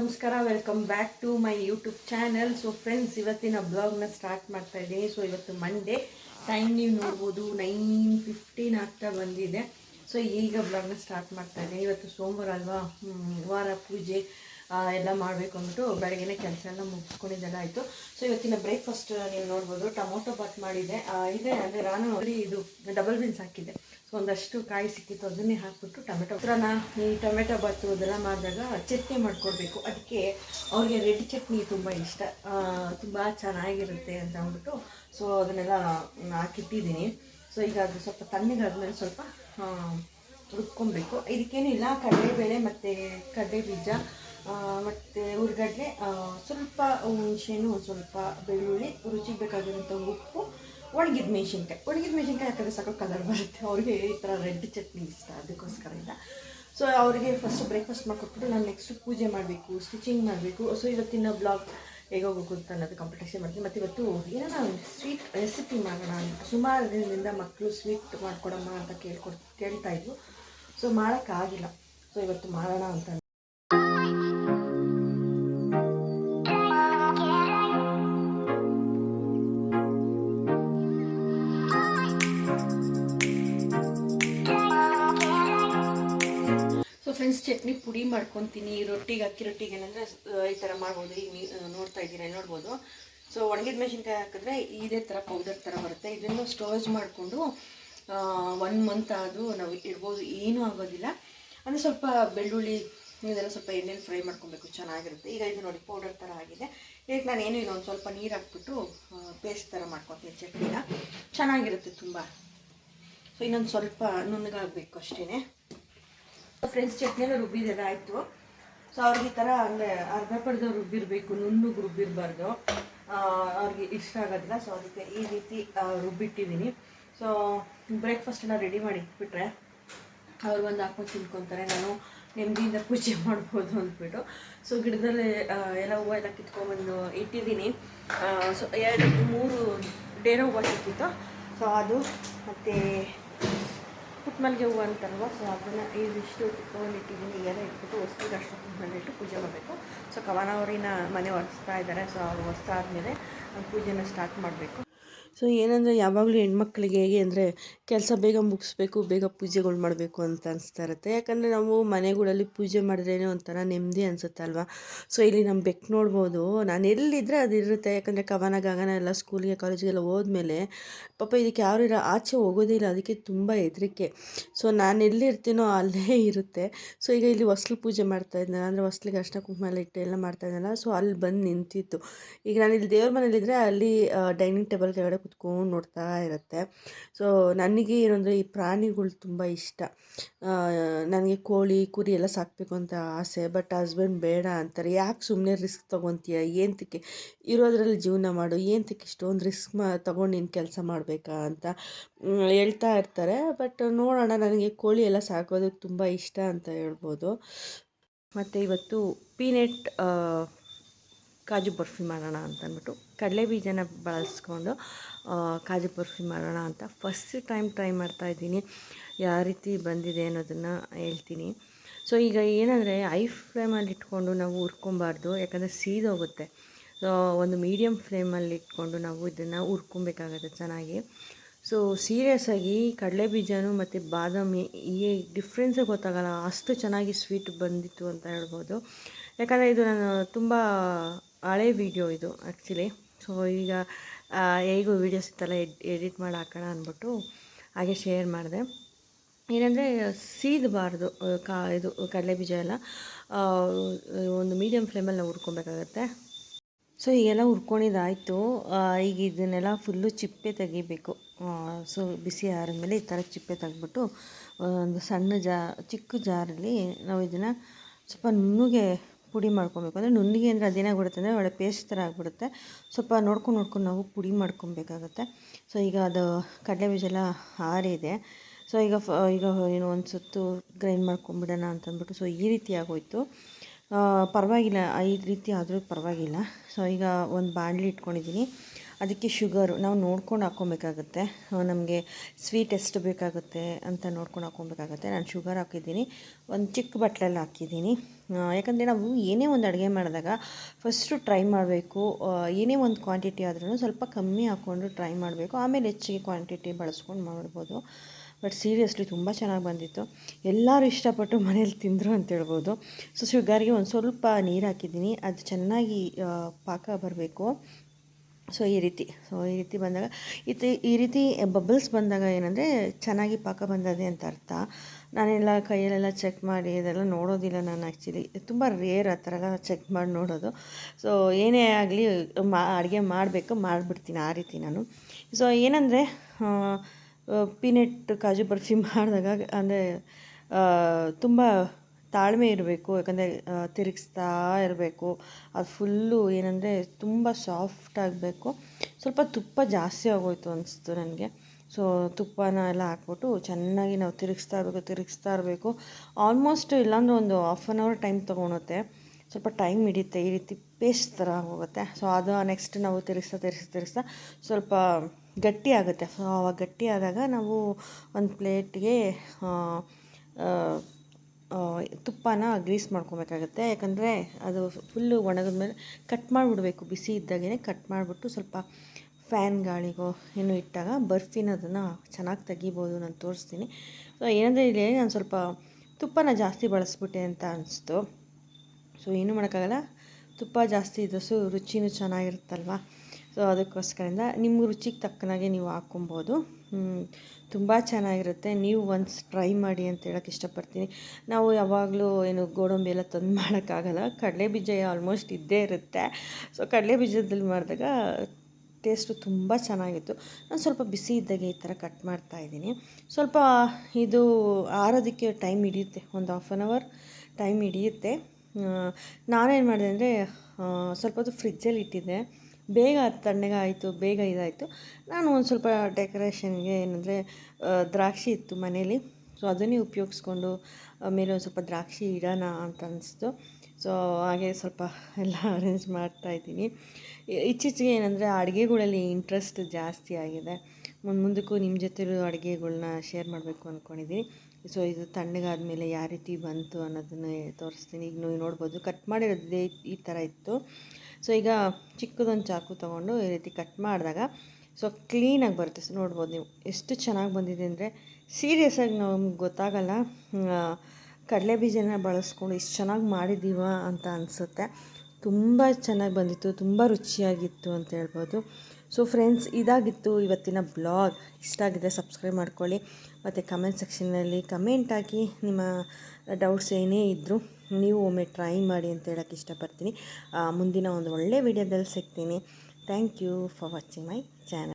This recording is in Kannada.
ನಮಸ್ಕಾರ welcome back to my YouTube channel so friends ಇವತ್ತಿನ ಬ್ಲಾಗ್ನ ಸ್ಟಾರ್ಟ್ ಮಾಡ್ತಾ ಇದ್ದೀನಿ. ಸೊ ಇವತ್ತು ಮಂಡೇ ಟೈಮ್ ನೀವು ನೋಡ್ಬೋದು ನೈನ್ ಫಿಫ್ಟೀನ್ ಆಗ್ತಾ ಬಂದಿದೆ. ಸೊ ಈಗ ಬ್ಲಾಗ್ನ ಸ್ಟಾರ್ಟ್ ಮಾಡ್ತಾ ಇದ್ದೀನಿ. ಇವತ್ತು ಸೋಮವಾರ ಅಲ್ವಾ? ವಾರ ಪೂಜೆ ಎಲ್ಲ ಮಾಡಬೇಕು ಅಂದ್ಬಿಟ್ಟು ಬೆಳಗ್ಗೆನೇ ಕೆಲಸ ಎಲ್ಲ ಮುಗಿಸ್ಕೊಂಡಿದ್ದೆಲ್ಲ ಆಯಿತು. ಸೊ ಇವತ್ತಿನ ಬ್ರೇಕ್ಫಾಸ್ಟ್ ನೀವು ನೋಡ್ಬೋದು. ಟೊಮೊಟೊ ಬಾತ್ ಮಾಡಿದೆ ಇದೆ, ಅಂದರೆ ನಾನು ಇದು ಡಬಲ್ ಬೀನ್ಸ್ ಹಾಕಿದ್ದೆ. ಸೊ ಒಂದಷ್ಟು ಕಾಯಿ ಸಿಕ್ಕಿತ್ತು ಅದನ್ನೇ ಹಾಕ್ಬಿಟ್ಟು ಟೊಮೆಟೊ. ಹತ್ರನ ಈ ಟೊಮೆಟೊ ಬಾತು ಅದೆಲ್ಲ ಮಾಡಿದಾಗ ಚಟ್ನಿ ಮಾಡ್ಕೊಡ್ಬೇಕು. ಅದಕ್ಕೆ ಅವ್ರಿಗೆ ರೆಡ್ ಚಟ್ನಿ ತುಂಬ ಇಷ್ಟ. ತುಂಬ ಚೆನ್ನಾಗಿರುತ್ತೆ ಅಂತ ಅಂದ್ಬಿಟ್ಟು ಸೊ ಅದನ್ನೆಲ್ಲ ಹಾಕಿಟ್ಟಿದ್ದೀನಿ. ಸೊ ಈಗ ಅದು ಸ್ವಲ್ಪ ತಣ್ಣಗಾದ್ಮೇಲೆ ಸ್ವಲ್ಪ ರುಬ್ಕೊಬೇಕು. ಇದಕ್ಕೇನಿಲ್ಲ ಕಡಲೆಬೇಳೆ ಮತ್ತು ಕಡಲೆ ಬೀಜ ಮತ್ತು ಉರ್ಗಡ್ಲೆ ಆ, ಸ್ವಲ್ಪ ಹುಣಸೆಹಣ್ಣು ಸ್ವಲ್ಪ ಬೆಳ್ಳುಳ್ಳಿ ರುಚಿಗೆ ಬೇಕಾಗಿರೋಂಥ ಉಪ್ಪು ಒಣಗಿದ ಮೆಣಸಿನ್ಕಾಯಿ. ಒಣಗಿದ ಮೆಣಸಿನ್ಕಾಯಿ ಹಾಕಿದ್ರೆ ಸಾಕು ಕಲರ್ ಬರುತ್ತೆ. ಅವ್ರಿಗೆ ಈ ಥರ ರೆಡ್ ಚಟ್ನಿ ಇಷ್ಟ, ಅದಕ್ಕೋಸ್ಕರ ಇಲ್ಲ. ಸೊ ಅವರಿಗೆ ಫಸ್ಟ್ ಬ್ರೇಕ್ಫಾಸ್ಟ್ ಮಾಡಿಕೊಟ್ಬಿಟ್ಟು ನಾನು ನೆಕ್ಸ್ಟ್ ಪೂಜೆ ಮಾಡಬೇಕು ಸ್ಟಿಚಿಂಗ್ ಮಾಡಬೇಕು. ಸೊ ಇವತ್ತಿನ ಬ್ಲಾಗ್ ಹೇಗೆ ಅಂತ ಅನ್ನೋದು ಕಾಂಪಿಟೇಷನ್ ಮಾಡ್ತೀನಿ. ಮತ್ತು ಇವತ್ತು ಏನೋ ಸ್ವೀಟ್ ರೆಸಿಪಿ ಮಾಡೋಣ ಅಂತ. ಸುಮಾರು ದಿನದಿಂದ ಮಕ್ಕಳು ಸ್ವೀಟ್ ಮಾಡ್ಕೊಡಮ್ಮ ಅಂತ ಕೇಳ್ಕೊಡ್ ಕೇಳ್ತಾಯಿದ್ರು ಸೊ ಮಾಡೋಕ್ಕಾಗಿಲ್ಲ ಸೊ ಇವತ್ತು ಮಾಡೋಣ ಅಂತ ಫ್ರೆಂಡ್ಸ್ ಚಟ್ನಿ ಪುಡಿ ಮಾಡ್ಕೊತೀನಿ. ರೊಟ್ಟಿಗೆ, ಅಕ್ಕಿ ರೊಟ್ಟಿಗೆ ಏನಂದರೆ ಈ ಥರ ಮಾಡ್ಬೋದು. ಈಗ ನೀವು ನೋಡ್ತಾ ಇದ್ದೀರಾ, ನೋಡ್ಬೋದು. ಸೊ ಒಣಗಿದ ಮೆಣಸಿನ್ಕಾಯಿ ಹಾಕಿದ್ರೆ ಇದೇ ಥರ ಪೌಡರ್ ಥರ ಬರುತ್ತೆ. ಇದನ್ನು ಸ್ಟೋರೇಜ್ ಮಾಡಿಕೊಂಡು ಒನ್ ಮಂತ್ ಆದರೂ ನಾವು ಇಡ್ಬೋದು. ಏನೂ ಆಗೋದಿಲ್ಲ. ಅಂದರೆ ಸ್ವಲ್ಪ ಬೆಳ್ಳುಳ್ಳಿ, ಇದೆಲ್ಲ ಸ್ವಲ್ಪ ಎಣ್ಣೆಲಿ ಫ್ರೈ ಮಾಡ್ಕೊಬೇಕು. ಚೆನ್ನಾಗಿರುತ್ತೆ. ಈಗ ಇದು ನೋಡಿ ಪೌಡರ್ ಥರ ಆಗಿದೆ. ಈಗ ನಾನು ಏನು ಇಲ್ಲ ಸ್ವಲ್ಪ ನೀರು ಹಾಕ್ಬಿಟ್ಟು ಪೇಸ್ಟ್ ಥರ ಮಾಡ್ಕೊತೀನಿ ಚಟ್ನಿನ. ಚೆನ್ನಾಗಿರುತ್ತೆ ತುಂಬ. ಸೊ ಇನ್ನೊಂದು ಸ್ವಲ್ಪ ನುಣ್ಣಗಾಗಬೇಕು ಅಷ್ಟೇ ಫ್ರೆಂಡ್ಸ್ ಚಟ್ನಿನ ರುಬ್ಬಿದೆಲ್ಲ ಆಯಿತು. ಸೊ ಅವ್ರಿಗೆ ಈ ಥರ ಅಂದರೆ ಅರ್ಧ ಪರ್ಧ ರುಬ್ಬಿರಬೇಕು, ನುಣ್ಣಗೆ ರುಬ್ಬಿರಬಾರ್ದು. ಅವ್ರಿಗೆ ಇಷ್ಟ ಆಗೋದಿಲ್ಲ ಸೊ ಅದಕ್ಕೆ ಈ ರೀತಿ ರುಬ್ಬಿಟ್ಟಿದ್ದೀನಿ ಸೊ ಬ್ರೇಕ್ಫಾಸ್ಟೆಲ್ಲ ರೆಡಿ ಮಾಡಿ ಇಟ್ಬಿಟ್ರೆ ಅವ್ರು ಒಂದು ಹಾಕೊಂಡು ತಿನ್ಕೊತಾರೆ. ನಾನು ನೆಮ್ಮದಿಯಿಂದ ಪೂಜೆ ಮಾಡ್ಬೋದು ಅಂದ್ಬಿಟ್ಟು. ಸೊ ಗಿಡದಲ್ಲಿ ಎಲ್ಲ ಹೂವು ಎಲ್ಲ ಕಿತ್ಕೊಂಡ್ಬಂದು ಇಟ್ಟಿದ್ದೀನಿ ಸೊ ಎರಡು, ಮೂರು, ಡೇರೋ ಹೂವು ಸಿಕ್ಕಿತ್ತು. ಸೊ ಅದು ಮತ್ತು ಪುಟ್ಮಲ್ಗೆ ಹೂವು ಅಂತಾರಲ್ವ? ಸೊ ಅದನ್ನು ಇದಿಷ್ಟು ಇಟ್ಟಿದ್ದೀನಿ ಎಲ್ಲ ಇಟ್ಬಿಟ್ಟು ಹೊಸ್ತಿಗೆ ಅಷ್ಟು ಇಟ್ಟು ಪೂಜೆ ಮಾಡಬೇಕು. ಸೊ ಕವನ ಅವರಿನ ಮನೆ ಒರೆಸ್ತಾ ಇದ್ದಾರೆ. ಸೊ ಅವ್ರು ಒರೆಸ್ತಾದ್ಮೇಲೆ ಪೂಜೆನ ಸ್ಟಾರ್ಟ್ ಮಾಡಬೇಕು. ಸೊ ಏನಂದರೆ ಯಾವಾಗಲೂ ಹೆಣ್ಮಕ್ಳಿಗೆ ಹೇಗೆ ಅಂದರೆ ಕೆಲಸ ಬೇಗ ಮುಗಿಸ್ಬೇಕು, ಬೇಗ ಪೂಜೆಗಳು ಮಾಡಬೇಕು ಅಂತ ಅನಿಸ್ತಾ ಇರುತ್ತೆ. ಯಾಕಂದರೆ ನಾವು ಮನೆಗಳಲ್ಲಿ ಪೂಜೆ ಮಾಡಿದ್ರೇ ಒಂಥರ ನೆಮ್ಮದಿ ಅನಿಸುತ್ತೆ ಅಲ್ವಾ? ಸೊ ಇಲ್ಲಿ ನಮ್ಮ ಬೆಕ್ಕು ನೋಡ್ಬೋದು, ನಾನು ಎಲ್ಲಿದ್ದರೆ ಅದು ಇರುತ್ತೆ. ಯಾಕಂದರೆ ಕವನ, ಗಗನ ಎಲ್ಲ ಸ್ಕೂಲಿಗೆ ಕಾಲೇಜಿಗೆಲ್ಲ ಹೋದ್ಮೇಲೆ ಪಾಪ ಇದಕ್ಕೆ ಯಾರು ಇರೋ, ಆಚೆ ಹೋಗೋದೇ ಇಲ್ಲ. ಅದಕ್ಕೆ ತುಂಬ ಹೆದರಿಕೆ. ಸೊ ನಾನು ಎಲ್ಲಿರ್ತೀನೋ ಅಲ್ಲೇ ಇರುತ್ತೆ. ಸೊ ಈಗ ಇಲ್ಲಿ ಹೊಸ್ಲು ಪೂಜೆ ಮಾಡ್ತಾ ಇದ್ದೆ ಅಂದರೆ ಹೊಸ್ಲಿಗೆ ಅಷ್ಟ ಕುಂಕುಮ ಎಲ್ಲ ಇಟ್ಟು ಎಲ್ಲ ಮಾಡ್ತಾ ಇದ್ದಲ್ಲ ಸೊ ಅಲ್ಲಿ ಬಂದು ನಿಂತಿತ್ತು. ಈಗ ನಾನು ಇಲ್ಲಿ ದೇವ್ರ ಮನೇಲಿದ್ದರೆ ಅಲ್ಲಿ ಡೈನಿಂಗ್ ಟೇಬಲ್ ಕೆಳಗಡೆ ಕುತ್ಕೊಂಡು ನೋಡ್ತಾ ಇರುತ್ತೆ. ಸೊ ನನಗೆ ಏನಂದರೆ ಈ ಪ್ರಾಣಿಗಳು ತುಂಬ ಇಷ್ಟ. ನನಗೆ ಕೋಳಿ, ಕುರಿ ಎಲ್ಲ ಸಾಕಬೇಕು ಅಂತ ಆಸೆ, ಬಟ್ ಹಸ್ಬೆಂಡ್ ಬೇಡ ಅಂತಾರೆ. ಯಾಕೆ ಸುಮ್ಮನೆ ರಿಸ್ಕ್ ತೊಗೊತೀಯ? ಏನಕ್ಕೆ ಇರೋದ್ರಲ್ಲಿ ಜೀವನ ಮಾಡು. ಏನಕ್ಕೆ ಇಷ್ಟೊಂದು ರಿಸ್ಕ್ ಮಾ, ತೊಗೊಂಡು ನೀನು ಕೆಲಸ ಮಾಡಬೇಕಾ ಅಂತ ಹೇಳ್ತಾ ಇರ್ತಾರೆ. ಬಟ್ ನೋಡೋಣ, ನನಗೆ ಕೋಳಿ ಎಲ್ಲ ಸಾಕೋದಕ್ಕೆ ತುಂಬ ಇಷ್ಟ ಅಂತ ಹೇಳ್ಬೋದು. ಮತ್ತು ಇವತ್ತು ಪೀನೆಟ್ ಕಾಜು ಬರ್ಫಿ ಮಾಡೋಣ ಅಂತ ಅಂದ್ಬಿಟ್ಟು ಕಡಲೆ ಬೀಜನ ಬಳಸ್ಕೊಂಡು ಕಾಜು ಬರ್ಫಿ ಮಾಡೋಣ ಅಂತ ಫಸ್ಟ್ ಟೈಮ್ ಟ್ರೈ ಮಾಡ್ತಾ ಇದ್ದೀನಿ. ಯಾವ ರೀತಿ ಬಂದಿದೆ ಅನ್ನೋದನ್ನು ಹೇಳ್ತೀನಿ. ಸೊ ಈಗ ಏನಂದರೆ ಐ ಫ್ಲೇಮಲ್ಲಿ ಇಟ್ಕೊಂಡು ನಾವು ಹುರ್ಕೊಬಾರ್ದು, ಯಾಕಂದರೆ ಸೀದೋಗುತ್ತೆ ಸೊ ಒಂದು ಮೀಡಿಯಮ್ ಫ್ಲೇಮಲ್ಲಿ ಇಟ್ಕೊಂಡು ನಾವು ಇದನ್ನು ಹುರ್ಕೊಬೇಕಾಗತ್ತೆ ಚೆನ್ನಾಗಿ. ಸೊ ಸೀರಿಯಸ್ಸಾಗಿ ಕಡಲೆ ಬೀಜನೂ ಮತ್ತು ಬಾದಾಮಿ, ಈ ಡಿಫ್ರೆನ್ಸೇ ಗೊತ್ತಾಗಲ್ಲ. ಅಷ್ಟು ಚೆನ್ನಾಗಿ ಸ್ವೀಟ್ ಬಂದಿತ್ತು ಅಂತ ಹೇಳ್ಬೋದು. ಯಾಕಂದರೆ ಇದು ನಾನು ತುಂಬ ಹಳೆ ವಿಡಿಯೋ ಇದು ಆ್ಯಕ್ಚುಲಿ ಸೊ ಈಗ ಹೇಗೂ ವೀಡಿಯೋಸ್ ಇತ್ತಲ್ಲ, ಎಡ್, ಎಡಿಟ್ ಮಾಡಿ ಹಾಕೋಣ ಅಂದ್ಬಿಟ್ಟು ಹಾಗೆ ಶೇರ್ ಮಾಡಿದೆ. ಏನಂದರೆ ಸೀದಬಾರ್ದು ಕಾ, ಇದು, ಕಡಲೆ ಬೀಜ ಎಲ್ಲ ಒಂದು ಮೀಡಿಯಮ್ ಫ್ಲೇಮಲ್ಲಿ ನಾವು ಹುರ್ಕೊಬೇಕಾಗತ್ತೆ. ಸೊ ಈಗೆಲ್ಲ ಹುರ್ಕೊಂಡಿದ್ದಾಯಿತು. ಈಗ ಇದನ್ನೆಲ್ಲ ಫುಲ್ಲು ಚಿಪ್ಪೆ ತೆಗಿಬೇಕು. ಸೊ ಬಿಸಿ ಆರಿದ್ಮೇಲೆ ಈ ಥರ ಚಿಪ್ಪೆ ತೆಗೆದ್ಬಿಟ್ಟು ಒಂದು ಸಣ್ಣ ಜಾ, ಚಿಕ್ಕ ಜಾರಲ್ಲಿ ನಾವು ಇದನ್ನು ಸ್ವಲ್ಪ ನುಣ್ಣಗೆ ಪುಡಿ ಮಾಡ್ಕೊಬೇಕು. ಅಂದರೆ ನುಣ್ಣಗೆ ಅಂದರೆ ಅದೇನಾಗ್ಬಿಡುತ್ತೆ ಅಂದರೆ ಒಳ್ಳೆ ಪೇಸ್ಟ್ ಥರ ಆಗಿಬಿಡುತ್ತೆ. ಸ್ವಲ್ಪ ನೋಡ್ಕೊಂಡು ನೋಡ್ಕೊಂಡು ನಾವು ಪುಡಿ ಮಾಡ್ಕೊಬೇಕಾಗತ್ತೆ. ಸೊ ಈಗ ಅದು ಕಡಲೆ ಬೀಜ ಎಲ್ಲ ಆರಿದೆ. ಸೊ ಈಗ ಫ, ಈಗ ಏನು ಒಂದು ಸುತ್ತು ಗ್ರೈಂಡ್ ಮಾಡ್ಕೊಂಬಿಡೋಣ ಅಂತಂದ್ಬಿಟ್ಟು ಸೊ ಈ ರೀತಿ ಆಗೋಯ್ತು. ಪರವಾಗಿಲ್ಲ ಈ ರೀತಿ ಆದರೂ ಪರವಾಗಿಲ್ಲ. ಸೊ ಈಗ ಒಂದು ಬಾಣಲಿ ಇಟ್ಕೊಂಡಿದ್ದೀನಿ ಅದಕ್ಕೆ ಶುಗರು, ನಾವು ನೋಡ್ಕೊಂಡು ಹಾಕ್ಕೊಬೇಕಾಗುತ್ತೆ. ನಮಗೆ ಸ್ವೀಟ್ ಎಷ್ಟು ಬೇಕಾಗುತ್ತೆ ಅಂತ ನೋಡ್ಕೊಂಡು ಹಾಕ್ಕೊಬೇಕಾಗುತ್ತೆ. ನಾನು ಶುಗರ್ ಹಾಕಿದ್ದೀನಿ, ಒಂದು ಚಿಕ್ಕ ಬಟ್ಲಲ್ಲಿ ಹಾಕಿದ್ದೀನಿ. ಯಾಕಂದರೆ ನಾವು ಏನೇ ಒಂದು ಅಡುಗೆ ಮಾಡಿದಾಗ ಫಸ್ಟು ಟ್ರೈ ಮಾಡಬೇಕು. ಏನೇ ಒಂದು ಕ್ವಾಂಟಿಟಿ ಆದ್ರೂ ಸ್ವಲ್ಪ ಕಮ್ಮಿ ಹಾಕ್ಕೊಂಡು ಟ್ರೈ ಮಾಡಬೇಕು. ಆಮೇಲೆ ಹೆಚ್ಚಿಗೆ ಕ್ವಾಂಟಿಟಿ ಬಳಸ್ಕೊಂಡು ಮಾಡ್ಬೋದು. ಬಟ್ ಸೀರಿಯಸ್ಲಿ ತುಂಬ ಚೆನ್ನಾಗಿ ಬಂದಿತ್ತು. ಎಲ್ಲರೂ ಇಷ್ಟಪಟ್ಟು ಮನೇಲಿ ತಿಂದರು ಅಂತ ಹೇಳ್ಬೋದು. ಸೊ, ಶುಗರ್ಗೆ ಒಂದು ಸ್ವಲ್ಪ ನೀರು ಹಾಕಿದ್ದೀನಿ. ಅದು ಚೆನ್ನಾಗಿ ಪಾಕ ಬರಬೇಕು. ಸೊ ಈ ರೀತಿ. ಸೊ ಈ ರೀತಿ ಬಂದಾಗ ಇದು ಈ ರೀತಿ ಬಬಲ್ಸ್ ಬಂದಾಗ ಏನಂದರೆ, ಚೆನ್ನಾಗಿ ಪಾಕ ಬಂದದೆ ಅಂತ ಅರ್ಥ. ನಾನೆಲ್ಲ ಕೈಯಲ್ಲೆಲ್ಲ ಚೆಕ್ ಮಾಡಿ, ಇದೆಲ್ಲ ನೋಡೋದಿಲ್ಲ ನಾನು ಆ್ಯಕ್ಚುಲಿ ತುಂಬ ರೇರ್ ಆ ಥರ ಚೆಕ್ ಮಾಡಿ ನೋಡೋದು. ಸೊ ಏನೇ ಆಗಲಿ, ಮಾ, ಅಡುಗೆ ಮಾಡಬೇಕು, ಮಾಡಿಬಿಡ್ತೀನಿ ಆ ರೀತಿ ನಾನು. ಸೊ ಏನಂದರೆ ಪೀನಟ್ ಕಾಜು ಬರ್ಫಿ ಮಾಡಿದಾಗ, ಅಂದರೆ ತುಂಬ ತಾಳ್ಮೆ ಇರಬೇಕು, ಯಾಕಂದರೆ ತಿರುಗಿಸ್ತಾ ಇರಬೇಕು. ಅದು ಫುಲ್ಲು ಏನಂದರೆ ತುಂಬ ಸಾಫ್ಟ್ ಆಗಬೇಕು. ಸ್ವಲ್ಪ ತುಪ್ಪ ಜಾಸ್ತಿ ಆಗೋಯ್ತು ಅನಿಸ್ತು ನನಗೆ. ಸೊ ತುಪ್ಪನ ಎಲ್ಲ ಹಾಕ್ಬಿಟ್ಟು ಚೆನ್ನಾಗಿ ನಾವು ತಿರುಗಿಸ್ತಾ ಇರಬೇಕು ತಿರುಗಿಸ್ತಾ ಇರಬೇಕು. ಆಲ್ಮೋಸ್ಟ್ ಇಲ್ಲಾಂದ್ರೆ ಒಂದು ಹಾಫ್ ಆನ್ ಅವರ್ ಟೈಮ್ ತೊಗೊಳುತ್ತೆ. ಸ್ವಲ್ಪ ಟೈಮ್ ಹಿಡಿಯುತ್ತೆ, ಈ ರೀತಿ ಪೇಸ್ಟ್ ಥರ ಹೋಗುತ್ತೆ ಸೊ ಅದು ನೆಕ್ಸ್ಟ್ ನಾವು ತಿರುಗಿಸ್ತಾ ತಿರುಗಿಸ್ತಾ ತಿರುಗಿಸ್ತಾ ಸ್ವಲ್ಪ ಗಟ್ಟಿ ಆಗುತ್ತೆ. ಸೊ ಆವಾಗ ಗಟ್ಟಿ ಆದಾಗ ನಾವು ಒಂದು ಪ್ಲೇಟ್ಗೆ ತುಪ್ಪನ ಗ್ರೀಸ್ ಮಾಡ್ಕೊಬೇಕಾಗತ್ತೆ. ಯಾಕಂದರೆ ಅದು ಫುಲ್ಲು ಒಣಗಿದ್ಮೇಲೆ ಕಟ್ ಮಾಡಿಬಿಡ್ಬೇಕು. ಬಿಸಿ ಇದ್ದಾಗೇ ಕಟ್ ಮಾಡಿಬಿಟ್ಟು ಸ್ವಲ್ಪ ಫ್ಯಾನ್ ಗಾಳಿಗೋ ಏನೋ ಇಟ್ಟಾಗ ಬರ್ಫಿನ ಅದನ್ನು ಚೆನ್ನಾಗಿ ತೆಗಿಬೋದು. ನಾನು ತೋರಿಸ್ತೀನಿ. ಸೊ ಏನಂದರೆ ಇಲ್ಲಿ ನಾನು ಸ್ವಲ್ಪ ತುಪ್ಪನ ಜಾಸ್ತಿ ಬಳಸ್ಬಿಟ್ಟೆ ಅಂತ ಅನಿಸ್ತು. ಸೊ ಏನೂ ಮಾಡೋಕ್ಕಾಗಲ್ಲ? ತುಪ್ಪ ಜಾಸ್ತಿ ಇದ್ದಷ್ಟು ರುಚಿನೂ ಚೆನ್ನಾಗಿರುತ್ತಲ್ವ? ಸೊ ಅದಕ್ಕೋಸ್ಕರಿಂದ ನಿಮ್ಮ ರುಚಿಗೆ ತಕ್ಕನಾಗೆ ನೀವು ಹಾಕ್ಕೊಬೋದು. ತುಂಬ ಚೆನ್ನಾಗಿರುತ್ತೆ. ನೀವು ಒನ್ಸ್ ಟ್ರೈ ಮಾಡಿ ಅಂತ ಹೇಳೋಕ್ಕೆ ಇಷ್ಟಪಡ್ತೀನಿ. ನಾವು ಯಾವಾಗಲೂ ಏನು ಗೋಡಂಬಿ ಎಲ್ಲ ತಂದು ಮಾಡೋಕ್ಕಾಗಲ್ಲ. ಕಡಲೆ ಬೀಜ ಆಲ್ಮೋಸ್ಟ್ ಇದ್ದೇ ಇರುತ್ತೆ. ಸೊ ಕಡಲೆ ಬೀಜದಲ್ಲಿ ಮಾಡಿದಾಗ ಟೇಸ್ಟು ತುಂಬ ಚೆನ್ನಾಗಿತ್ತು. ನಾನು ಸ್ವಲ್ಪ ಬಿಸಿ ಇದ್ದಾಗೆ ಈ ಥರ ಕಟ್ ಮಾಡ್ತಾ ಇದ್ದೀನಿ. ಸ್ವಲ್ಪ ಇದು ಆರೋದಕ್ಕೆ ಟೈಮ್ ಹಿಡಿಯುತ್ತೆ. ಒಂದು ಹಾಫ್ ಆನ್ ಅವರ್ ಟೈಮ್ ಹಿಡಿಯುತ್ತೆ. ನಾನೇನು ಮಾಡಿದೆ ಅಂದರೆ ಸ್ವಲ್ಪ ಹೊತ್ತು ಫ್ರಿಜ್ಜಲ್ಲಿ ಇಟ್ಟಿದ್ದೆ. ಬೇಗ ತಣ್ಣಗೆ ಆಯಿತು, ಬೇಗ ಇದಾಯಿತು. ನಾನು ಒಂದು ಸ್ವಲ್ಪ ಡೆಕೋರೇಷನ್ಗೆ ಏನಂದರೆ ದ್ರಾಕ್ಷಿ ಇತ್ತು ಮನೇಲಿ. ಸೊ ಅದನ್ನೇ ಉಪಯೋಗಿಸ್ಕೊಂಡು ಆಮೇಲೆ ಒಂದು ಸ್ವಲ್ಪ ದ್ರಾಕ್ಷಿ ಇಡೋಣ ಅಂತ ಅನಿಸ್ತು. ಸೊ ಹಾಗೆ ಸ್ವಲ್ಪ ಎಲ್ಲ ಅರೇಂಜ್ ಮಾಡ್ತಾ ಇದ್ದೀನಿ. ಇತ್ತೀಚೆಗೆ ಏನಂದರೆ, ಅಡುಗೆಗಳಲ್ಲಿ ಇಂಟ್ರೆಸ್ಟ್ ಜಾಸ್ತಿ ಆಗಿದೆ. ಮುಂದೆ ಮುಂದಕ್ಕೂ ನಿಮ್ಮ ಜೊತೆ ಅಡುಗೆಗಳನ್ನ ಶೇರ್ ಮಾಡಬೇಕು ಅಂದ್ಕೊಂಡಿದ್ದೀನಿ ಸೊ ಇದು ತಣ್ಣಗಾದ್ಮೇಲೆ ಯಾವ ರೀತಿ ಬಂತು ಅನ್ನೋದನ್ನು ತೋರಿಸ್ತೀನಿ. ಈಗ ನೀವು ನೋಡ್ಬೋದು ಕಟ್ ಮಾಡಿರೋದೇ ಈ ಥರ ಇತ್ತು. ಸೊ ಈಗ ಚಿಕ್ಕದೊಂದು ಚಾಕು ತೊಗೊಂಡು ಈ ರೀತಿ ಕಟ್ ಮಾಡಿದಾಗ ಸೊ ಕ್ಲೀನಾಗಿ ಬರುತ್ತೆ. ಸೊ ನೋಡ್ಬೋದು ನೀವು, ಎಷ್ಟು ಚೆನ್ನಾಗಿ ಬಂದಿದೆ ಅಂದರೆ ಸೀರಿಯಸ್ಸಾಗಿ ನಮ್ಗೆ ಗೊತ್ತಾಗಲ್ಲ. ಕಡಲೆ ಬೀಜನ ಬಳಸ್ಕೊಂಡು ಇಷ್ಟು ಚೆನ್ನಾಗಿ ಮಾಡಿದ್ದೀವ ಅಂತ ಅನಿಸುತ್ತೆ. ತುಂಬ ಚೆನ್ನಾಗಿ ಬಂದಿತ್ತು, ತುಂಬ ರುಚಿಯಾಗಿತ್ತು ಅಂತ ಹೇಳ್ಬೋದು. ಸೊ ಫ್ರೆಂಡ್ಸ್ ಇದಾಗಿತ್ತು ಇವತ್ತಿನ ಬ್ಲಾಗ್. ಇಷ್ಟ ಆಗಿದೆ ಸಬ್ಸ್ಕ್ರೈಬ್ ಮಾಡ್ಕೊಳ್ಳಿ. ಮತ್ತು ಕಮೆಂಟ್ ಸೆಕ್ಷನ್ನಲ್ಲಿ ಕಮೆಂಟ್ ಹಾಕಿ ನಿಮ್ಮ ಡೌಟ್ಸ್ ಏನೇ ಇದ್ದರೂ ನೀವು ಒಮ್ಮೆ ಟ್ರೈ ಮಾಡಿ ಅಂತ ಹೇಳೋಕ್ಕೆ ಇಷ್ಟಪಡ್ತೀನಿ. ಮುಂದಿನ ಒಂದು ಒಳ್ಳೆ ವಿಡಿಯೋದಲ್ಲಿ ಸಿಗ್ತೀನಿ. Thank you for watching my channel